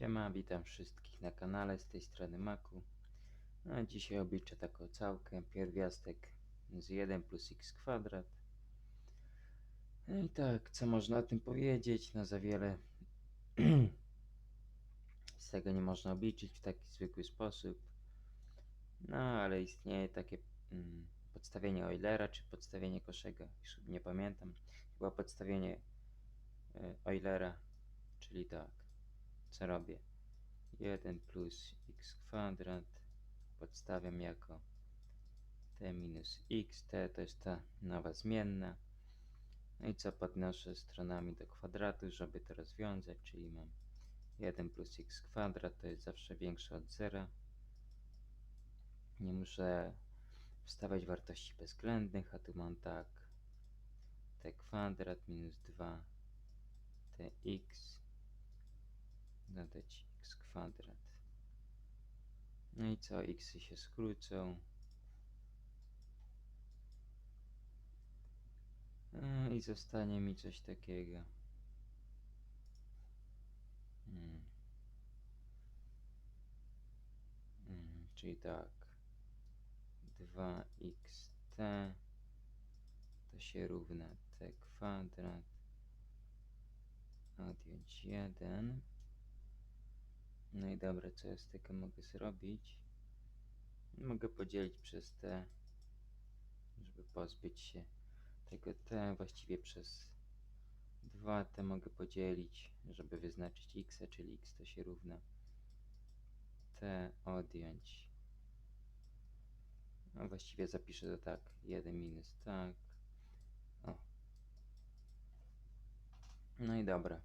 Siema, witam wszystkich na kanale z tej strony Maku. No, a dzisiaj obliczę taką całkę, pierwiastek z 1 plus x kwadrat. No i tak, co można o tym powiedzieć? No za wiele z tego nie można obliczyć w taki zwykły sposób. No ale istnieje takie mm, podstawienie Eulera czy podstawienie Koszego, już nie pamiętam. Chyba podstawienie y, Eulera, czyli tak co robię? 1 plus x kwadrat podstawiam jako t minus x, t to jest ta nowa zmienna. No i co podnoszę stronami do kwadratu, żeby to rozwiązać, czyli mam 1 plus x kwadrat to jest zawsze większe od 0. Nie muszę wstawiać wartości bezwzględnych, a tu mam tak t kwadrat minus 2 tx dodać x kwadrat. No i co? x się skrócą. No I zostanie mi coś takiego. Mm. Mm, czyli tak. 2xt to się równa t kwadrat odjąć 1 no i dobra, co ja z tego mogę zrobić? Mogę podzielić przez t, żeby pozbyć się tego t, właściwie przez 2t mogę podzielić, żeby wyznaczyć x, czyli x to się równa t odjąć. No właściwie zapiszę to tak, 1 minus tak. O. No i dobra.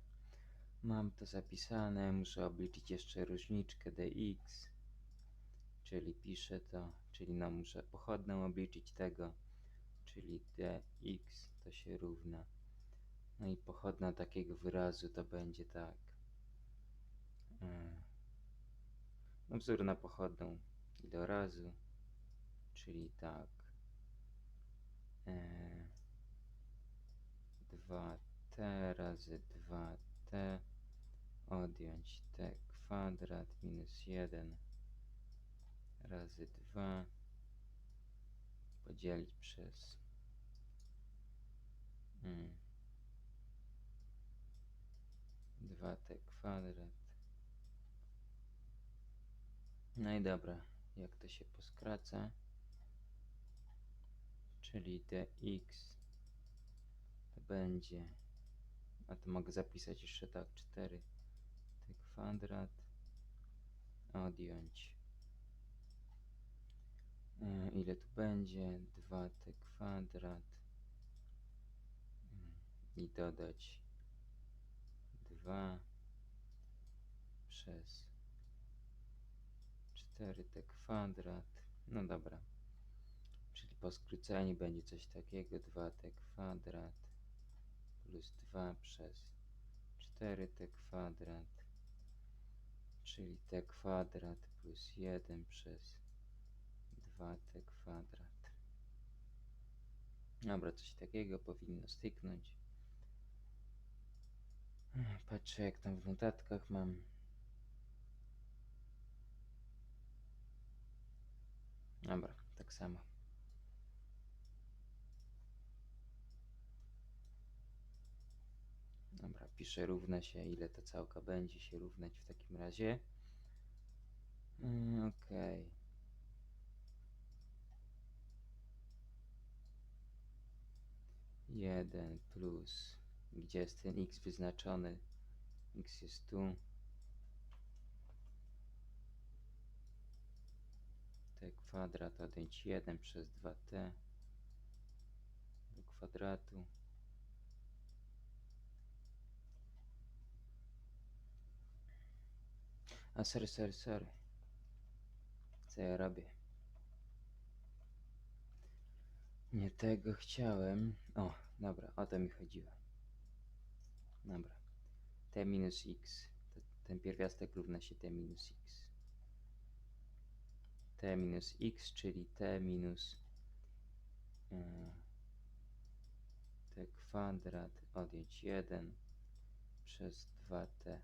Mam to zapisane, muszę obliczyć jeszcze różniczkę dx, czyli piszę to, czyli no muszę pochodną obliczyć tego, czyli dx to się równa. No i pochodna takiego wyrazu to będzie tak. No wzór na pochodną ilorazu, czyli tak. 2t razy 2t odjąć t kwadrat minus 1 razy 2 podzielić przez mm, 2t kwadrat. No i dobra jak to się poskraca? Czyli dx to będzie a to mogę zapisać jeszcze tak 4 t kwadrat odjąć. E, ile tu będzie? 2t kwadrat. Mm, i dodać 2 przez 4t kwadrat. No dobra. Czyli po skróceniu będzie coś takiego. 2t kwadrat plus 2 przez 4t kwadrat czyli t kwadrat plus 1 przez 2t kwadrat. Dobra, coś takiego powinno styknąć. Patrzę jak tam w notatkach mam. Dobra, tak samo. Dobra, piszę równa się, ile ta całka będzie się równać w takim razie. Mm, Okej. Jeden plus, gdzie jest ten x wyznaczony? x jest tu. t kwadrat odjąć 1 przez 2t do kwadratu. A sorry, sorry, sorry. Co ja robię? Nie tego chciałem. O, dobra, o to mi chodziło. Dobra. T minus x. Ten pierwiastek równa się T minus x. T minus x, czyli T minus yy, T kwadrat odjąć 1 przez 2T.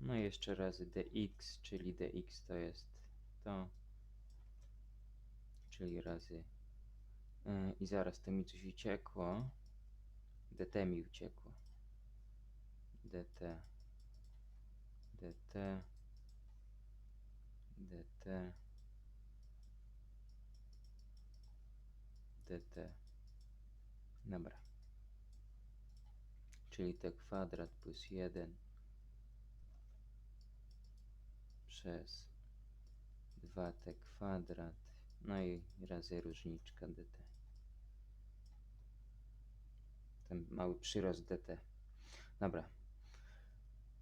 No i jeszcze razy dx, czyli dx to jest to. Czyli razy. Yy, I zaraz to mi coś uciekło. dt mi uciekło. dt. dt. dt. dt. Dobra. Czyli t kwadrat plus 1 przez 2t kwadrat, no i razy różniczka dt. Ten mały przyrost dt. Dobra.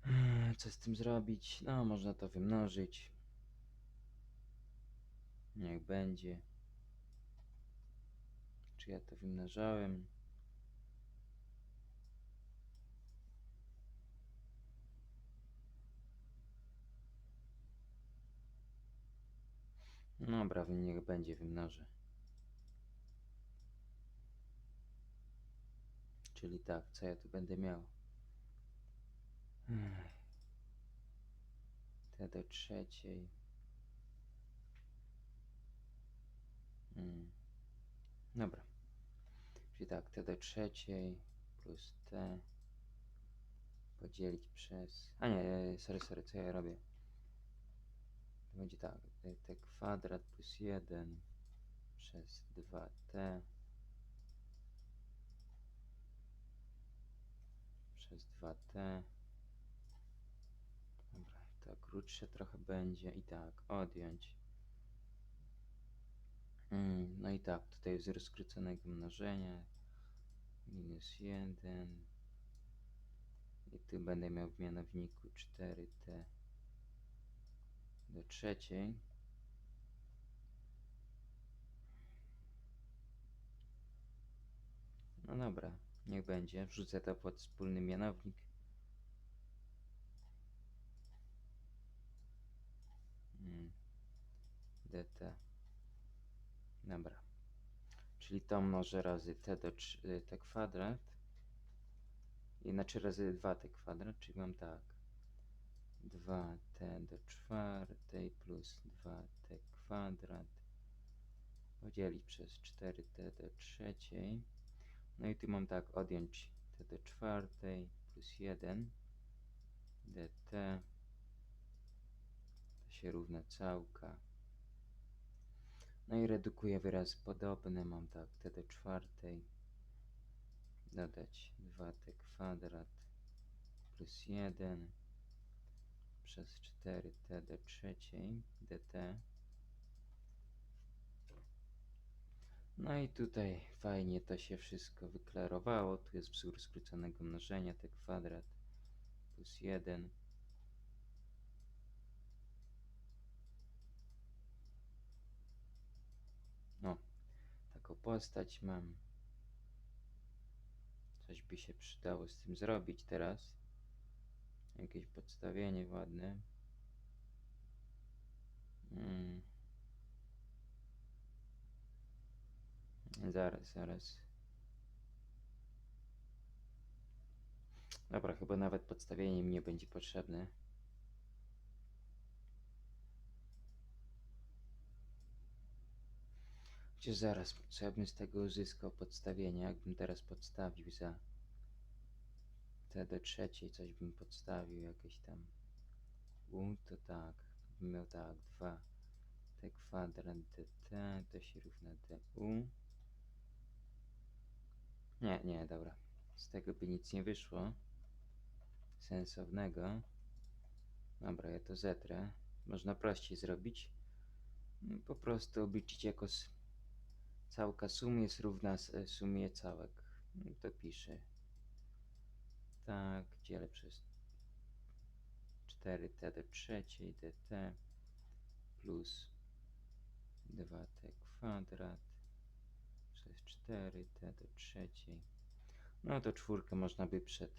Mm, Co z tym zrobić? No, można to wymnożyć. Niech będzie. Czy ja to wymnażałem? Dobra, niech będzie wymnożę. Czyli tak, co ja tu będę miał? Ech. T do trzeciej. Mm. Dobra. Czyli tak, T do trzeciej plus T podzielić przez... A nie, e, sorry, sorry, co ja robię? Będzie tak, t kwadrat plus 1 przez 2t przez 2t. Dobra, to krótsze trochę będzie i tak, odjąć. Mm, no i tak, tutaj z rozkróconego mnożenia minus 1 i tu będę miał w mianowniku 4t do trzeciej. No dobra, niech będzie. Wrzucę to pod wspólny mianownik. Mm. dt. Dobra. Czyli to mnożę razy t do trz- y, t kwadrat. I znaczy razy 2t kwadrat, czyli mam tak. 2t do czwartej plus 2t kwadrat podzielić przez 4t do trzeciej. No i tu mam tak, odjąć t do czwartej plus 1 dt to się równa całka. No i redukuję wyrazy podobne, mam tak t do czwartej dodać 2t kwadrat plus 1 przez 4t do trzeciej dt. No i tutaj fajnie to się wszystko wyklarowało. Tu jest wzór skróconego mnożenia, t kwadrat plus 1. No, taką postać mam. Coś by się przydało z tym zrobić teraz. Jakieś podstawienie ładne. Mm. Zaraz, zaraz. Dobra, chyba nawet podstawienie mi nie będzie potrzebne. Chociaż zaraz, co ja bym z tego uzyskał podstawienie? Jakbym teraz podstawił za t do trzeciej, coś bym podstawił, jakieś tam u, to tak, bym miał tak, 2 t kwadrat dt, to się równa du. Nie, nie, dobra. Z tego by nic nie wyszło. Sensownego. Dobra, ja to zetrę. Można prościej zrobić. No, Po prostu obliczyć jako całka sum jest równa sumie całek. No, To piszę. Tak, dzielę przez 4t do trzeciej dt plus 2t kwadrat przez 4t do trzeciej. No to czwórkę można by przed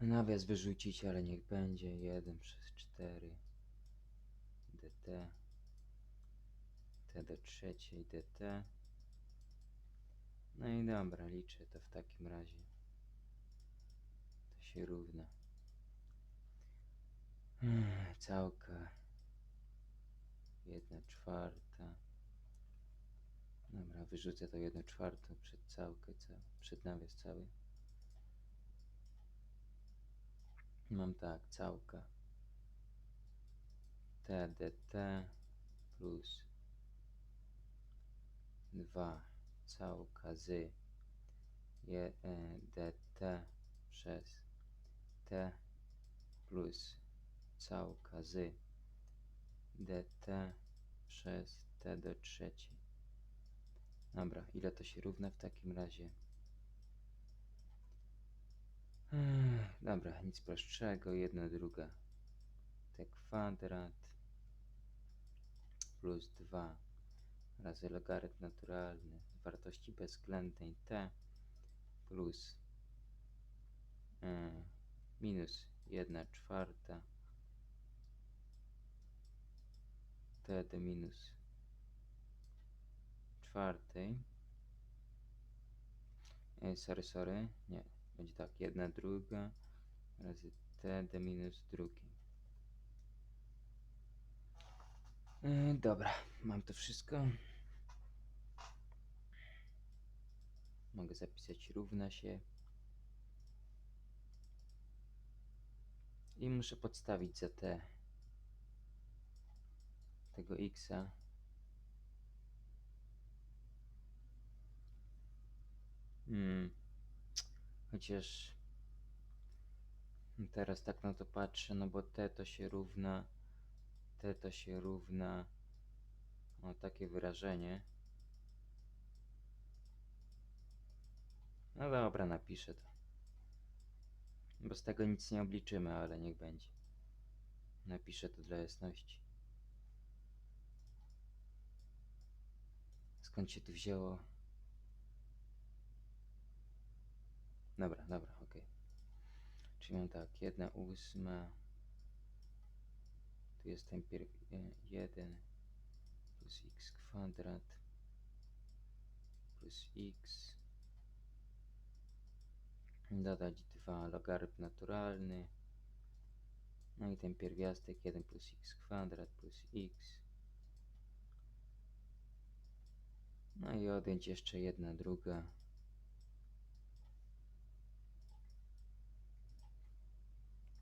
nawias wyrzucić, ale niech będzie 1 przez 4 dt t do trzeciej dt no i dobra, liczę to w takim razie. To się równa. Całka. Jedna czwarta. Dobra, wyrzucę to jedną czwartą przed całkę, ca przed nawias cały. Mam tak, całka. TDT plus 2 całka z e, dt przez t plus całka z dt przez t do trzeciej. Dobra, ile to się równa w takim razie? Ech, Dobra, nic prostszego, jedna druga t kwadrat plus 2 razy logarytm naturalny wartości bezwzględnej t plus e, minus 1 czwarta t do minus czwartej e, sorry, sorry, nie, będzie tak, 1 druga razy t do minus drugiej E, Dobra, mam to wszystko. Mogę zapisać równa się. I muszę podstawić za te tego xa. Hmm. Chociaż teraz tak na to patrzę, no bo t to się równa t to się równa o takie wyrażenie. No dobra, napiszę to. Bo z tego nic nie obliczymy, ale niech będzie. Napiszę to dla jasności. Skąd się tu wzięło? Dobra, dobra, okej. Czyli mam tak, jedna ósma. Tu jest ten pier... 1 plus x kwadrat plus x dodać 2 logarytm naturalny. No i ten pierwiastek 1 plus x kwadrat plus x. No i odjąć jeszcze jedna druga.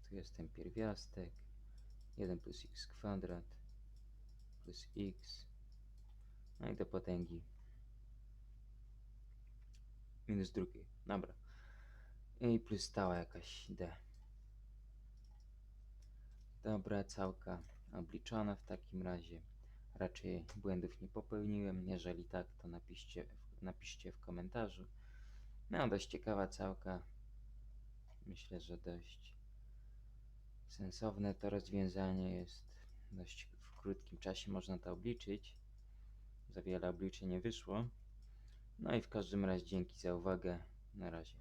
Tu jest ten pierwiastek. 1 plus x kwadrat plus x. No i do potęgi. Minus drugiej. Dobra. I plus stała jakaś d. Dobra, całka obliczona w takim razie. Raczej błędów nie popełniłem. Jeżeli tak, to napiszcie, napiszcie w komentarzu. No, dość ciekawa całka. Myślę, że dość sensowne to rozwiązanie jest. Dość w krótkim czasie można to obliczyć. Za wiele obliczeń nie wyszło. No i w każdym razie dzięki za uwagę. Na razie.